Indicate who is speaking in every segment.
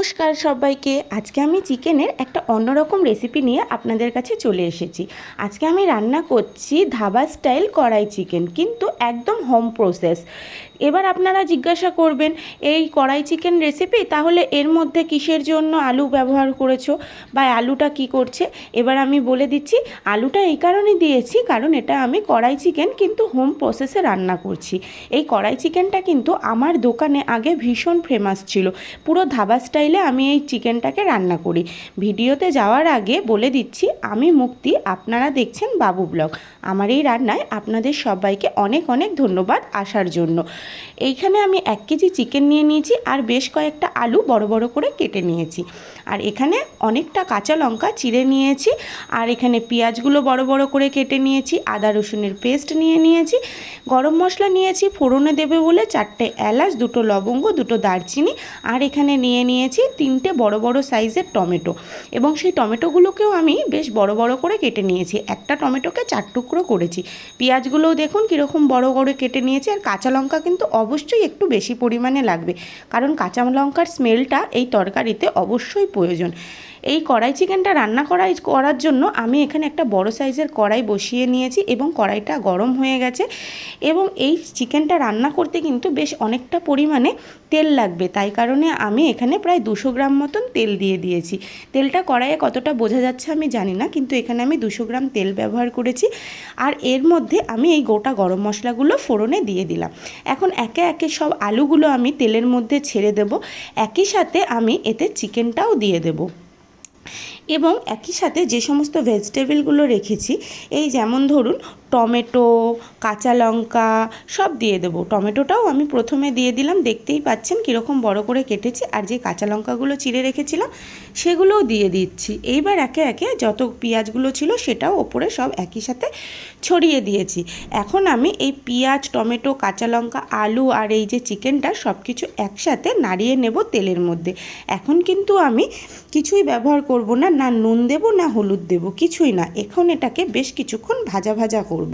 Speaker 1: নমস্কার সবাইকে। আজকে আমি চিকেনের একটা অন্যরকম রেসিপি নিয়ে আপনাদের কাছে চলে এসেছি। আজকে আমি রান্না করছি ধাবা স্টাইল কড়াই চিকেন কিন্তু একদম হোম প্রসেস এবার আপনারা জিজ্ঞাসা করবেন, এই কড়াই চিকেন রেসিপি তাহলে এর মধ্যে কিসের জন্য আলু ব্যবহার করেছ? বা আলুটা কি করছে? এবার আমি বলে দিচ্ছি, আলুটা এই কারণে দিয়েছি, কারণ এটা আমি কড়াই চিকেন কিন্তু হোম প্রসেসে রান্না করছি। এই কড়াই চিকেনটা কিন্তু আমার দোকানে আগে ভীষণ ফেমাস ছিল। পুরো ধাবা স্টাইলে আমি এই চিকেনটাকে রান্না করি। ভিডিওতে যাওয়ার আগে বলে দিচ্ছি, আমি মুক্তি, আপনারা দেখছেন বাবু ব্লগ। আমার এই রান্নায় আপনাদের সবাইকে অনেক অনেক ধন্যবাদ আসার জন্য। এইখানে আমি এক কেজি চিকেন নিয়ে নিয়েছি আর বেশ কয়েকটা আলু বড় বড় করে কেটে নিয়েছি। আর এখানে অনেকটা কাঁচা লঙ্কা চিড়ে নিয়েছি আর এখানে পেঁয়াজগুলো বড় বড় করে কেটে নিয়েছি, আদা রসুনের পেস্ট নিয়ে নিয়েছি, গরম মশলা নিয়েছি, ফোড়নে দেবে বলে চারটে এলাচ, দুটো লবঙ্গ, দুটো দারচিনি আর এখানে নিয়ে নিয়েছি তিনটে বড় বড় সাইজের টমেটো। এবং সেই টমেটোগুলোকেও আমি বেশ বড় বড় করে কেটে নিয়েছি। একটা টমেটোকে চার টুকরো করেছি। পেঁয়াজগুলোও দেখুন কীরকম বড় বড় কেটে নিয়েছি। আর কাঁচা লঙ্কা কিন্তু অবশ্যই একটু বেশি পরিমাণে লাগবে। কারণ কাঁচা লঙ্কার স্মেলটা এই তরকারিতে অবশ্যই প্রয়োজন। এই কড়াই চিকেনটা রান্না করাই, করার জন্য আমি এখানে একটা বড় সাইজের কড়াই বসিয়ে নিয়েছি এবং কড়াইটা গরম হয়ে গেছে। এবং এই চিকেনটা রান্না করতে কিন্তু বেশ অনেকটা পরিমাণে তেল লাগবে। তাই কারণে আমি এখানে প্রায় দুশো গ্রাম মতন তেল দিয়ে দিয়েছি। তেলটা কড়াইয়ে কতটা বোঝা যাচ্ছে আমি জানি না, কিন্তু এখানে আমি দুশো গ্রাম তেল ব্যবহার করেছি। আর এর মধ্যে আমি এই গোটা গরম মশলাগুলো ফোড়নে দিয়ে দিলাম। এখন একে একে সব আলুগুলো আমি তেলের মধ্যে ছেড়ে দেব। একই সাথে আমি এতে চিকেনটাও দিয়ে দেবো। এবং একই সাথে যে সমস্ত ভেজিটেবলগুলো রেখেছি, এই যেমন ধরুন টমেটো, কাঁচা লঙ্কা সব দিয়ে দেবো। টমেটোটাও আমি প্রথমে দিয়ে দিলাম, দেখতেই পাচ্ছেন কীরকম বড় করে কেটেছি আর যে কাঁচা লঙ্কাগুলো চিড়ে রেখেছিলাম সেগুলোও দিয়ে দিচ্ছি। এইবার একে একে যত পেঁয়াজগুলো ছিল সেটাও ওপরে সব একই সাথে ছড়িয়ে দিয়েছি। এখন আমি এই পেঁয়াজ, টমেটো, কাঁচা লঙ্কা, আলু আর এই যে চিকেনটা সব কিছু একসাথে নাড়িয়ে নেব তেলের মধ্যে। এখন কিন্তু আমি কিছুই ব্যবহার করব না না নুন দেব, না হলুদ দেব, কিছুই না। এখন এটাকে বেশ কিছুক্ষণ ভাজা ভাজা করব।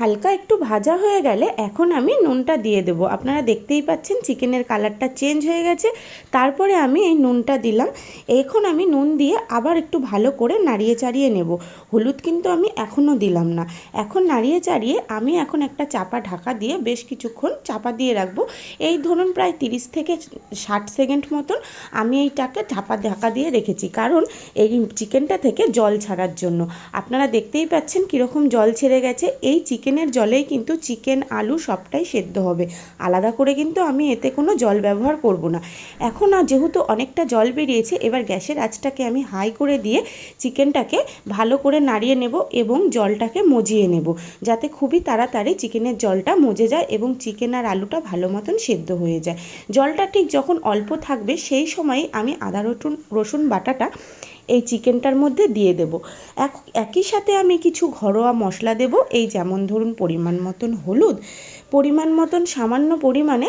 Speaker 1: হালকা একটু ভাজা হয়ে গেলে এখন আমি নুনটা দিয়ে দেবো। আপনারা দেখতেই পাচ্ছেন চিকেনের কালারটা চেঞ্জ হয়ে গেছে। তারপরে আমি এই নুনটা দিলাম। এখন আমি নুন দিয়ে আবার একটু ভালো করে নাড়িয়ে চাড়িয়ে নেব। হলুদ কিন্তু আমি এখনও দিলাম না। এখন নাড়িয়ে চাড়িয়ে আমি এখন একটা চাপা ঢাকা দিয়ে বেশ কিছুক্ষণ চাপা দিয়ে রাখব। এই ধরুন প্রায় তিরিশ থেকে ষাট সেকেন্ড মতন আমি এইটাকে চাপা ঢাকা দিয়ে রেখেছি। কারণ এই চিকেনটা থেকে জল ছাড়ার জন্য। আপনারা দেখতেই পাচ্ছেন কীরকম জল ছেড়ে গেছে। এই চিকেন চিকেনের জলেই কিন্তু চিকেন, আলু সবটাই সেদ্ধ হবে। আলাদা করে কিন্তু আমি এতে কোনো জল ব্যবহার করব না। এখন আর যেহেতু অনেকটা জল বেরিয়েছে, এবার গ্যাসের আঁচটাকে আমি হাই করে দিয়ে চিকেনটাকে ভালো করে নাড়িয়ে নেব এবং জলটাকে মজিয়ে নেব। যাতে খুবই তাড়াতাড়ি চিকেনের জলটা মজে যায় এবং চিকেন আর আলুটা ভালো মতন সেদ্ধ হয়ে যায়। জলটা ঠিক যখন অল্প থাকবে, সেই সময় আমি আদা রসুন রসুন বাটাটা এই চিকেনটার মধ্যে দিয়ে দেব। এক, একই সাথে আমি কিছু ঘরোয়া মশলা দেব। এই যেমন ধরুন, পরিমাণ মতন হলুদ, পরিমাণ মতন সামান্য পরিমাণে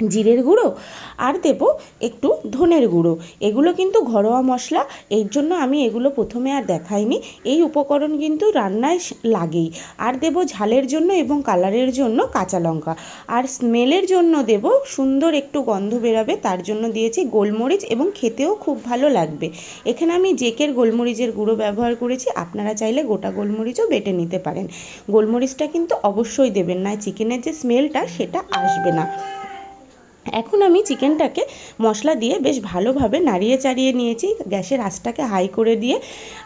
Speaker 1: জিরের গুঁড়ো আর দেব একটু ধনের গুঁড়ো। এগুলো কিন্তু ঘরোয়া মশলা, এর জন্য আমি এগুলো প্রথমে আর দেখাইনি। এই উপকরণ কিন্তু রান্নায় লাগেই। আর দেব ঝালের জন্য এবং কালারের জন্য কাঁচা লঙ্কা। আর স্মেলের জন্য দেব সুন্দর একটু গন্ধ বেরাবে, তার জন্য দিয়েছি গোলমরিচ এবং খেতেও খুব ভালো লাগবে। এখানে আমি জেকের গোলমরিচের গুঁড়ো ব্যবহার করেছি, আপনারা চাইলে গোটা গোলমরিচও বেটে নিতে পারেন। গোলমরিচটা কিন্তু অবশ্যই দেবেন না চিকেনের যে স্মেলটা সেটা আসবে না। এখন আমি চিকেনটাকে মশলা দিয়ে বেশ ভালোভাবে নাড়িয়ে চাড়িয়ে নিয়েছি। গ্যাসের আঁচটাকে হাই করে দিয়ে।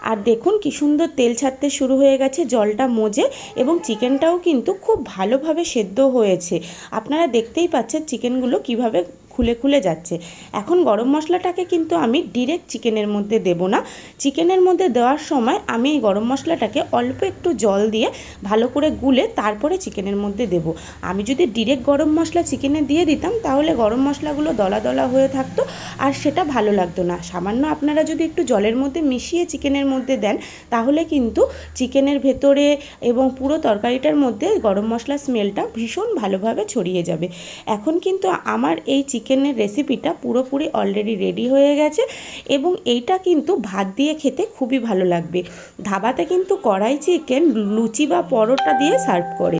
Speaker 1: আর দেখুন কি সুন্দর তেল ছাড়তে শুরু হয়ে গেছে, জলটা মজে এবং চিকেনটাও কিন্তু খুব ভালোভাবে সেদ্ধ হয়েছে। আপনারা দেখতেই পাচ্ছেন চিকেনগুলো কীভাবে খুলে খুলে যাচ্ছে। এখন গরম মশলাটাকে কিন্তু আমি ডিরেক্ট চিকেনের মধ্যে দেব না। চিকেনের মধ্যে দেওয়ার সময় আমি এই গরম মশলাটাকে অল্প একটু জল দিয়ে ভালো করে গুলে তারপরে চিকেনের মধ্যে দেব। আমি যদি ডিরেক্ট গরম মশলা চিকেনে দিয়ে দিতাম, তাহলে গরম মশলাগুলো দলা দলা হয়ে থাকতো আর সেটা ভালো লাগতো না। সামান্য আপনারা যদি একটু জলের মধ্যে মিশিয়ে চিকেনের মধ্যে দেন, তাহলে কিন্তু চিকেনের ভেতরে এবং পুরো তরকারিটার মধ্যে গরম মশলার স্মেলটা ভীষণ ভালোভাবে ছড়িয়ে যাবে। এখন কিন্তু আমার এই চিকেন চিকেনের রেসিপিটা পুরোপুরি অলরেডি রেডি হয়ে গেছে এবং এইটা কিন্তু ভাত দিয়ে খেতে খুবই ভালো লাগবে। ধাবাতে কিন্তু কড়াই চিকেন, লুচি বা পরোটা দিয়ে সার্ভ করে।